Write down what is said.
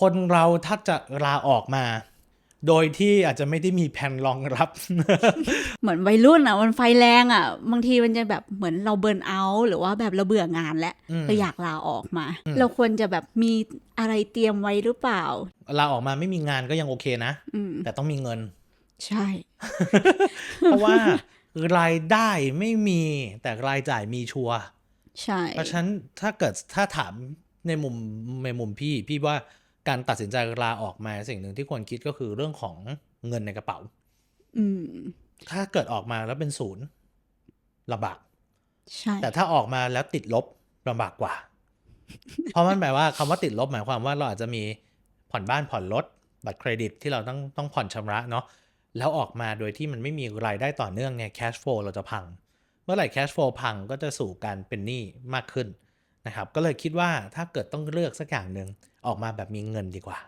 คนเราถ้าจะลาออกมา โดยที่อาจจะไม่ได้มีแผนรองรับ เหมือนวัยรุ่นอะมันไฟแรงอะ บางทีมันจะแบบเหมือนเราเบิร์นเอาท์หรือว่าแบบเราเบื่องานแล้วอืมเราอยากลาออกมาอืมเราควรจะแบบมีอะไรเตรียมไว้หรือเปล่าลาออกมาไม่มีงานก็ยังโอเคนะอืมแต่ต้องมีเงิน ใช่ เพราะว่ารายได้ไม่มีแต่รายจ่ายมีชัวร์ใช่เพราะฉะนั้นถ้าเกิดถ้าถามในมุมในมุมพี่พี่ว่า การตัดสินใจลาออกมาสิ่งหนึ่งที่ควรคิดก็คือเรื่องของเงินในกระเป๋า อืม ถ้าเกิดออกมาแล้วเป็นศูนย์ลำบาก ใช่ แต่ถ้าออกมาแล้วติดลบลำบากกว่า เพราะมันแปลว่าคำว่าติดลบหมายความว่าเราอาจจะมีผ่อนบ้านผ่อนรถบัตรเครดิตที่เราต้องต้องผ่อนชำระเนาะแล้วออกมาโดยที่มันไม่มีรายได้ต่อเนื่องไง cash flow เราจะพัง เมื่อไหร่ cash flow พังก็จะสู่การเป็นหนี้มากขึ้น นะครับ ก็เลยคิดว่าถ้าเกิดต้องเลือกสักอย่างหนึ่งออกมาแบบมีเงินดีกว่า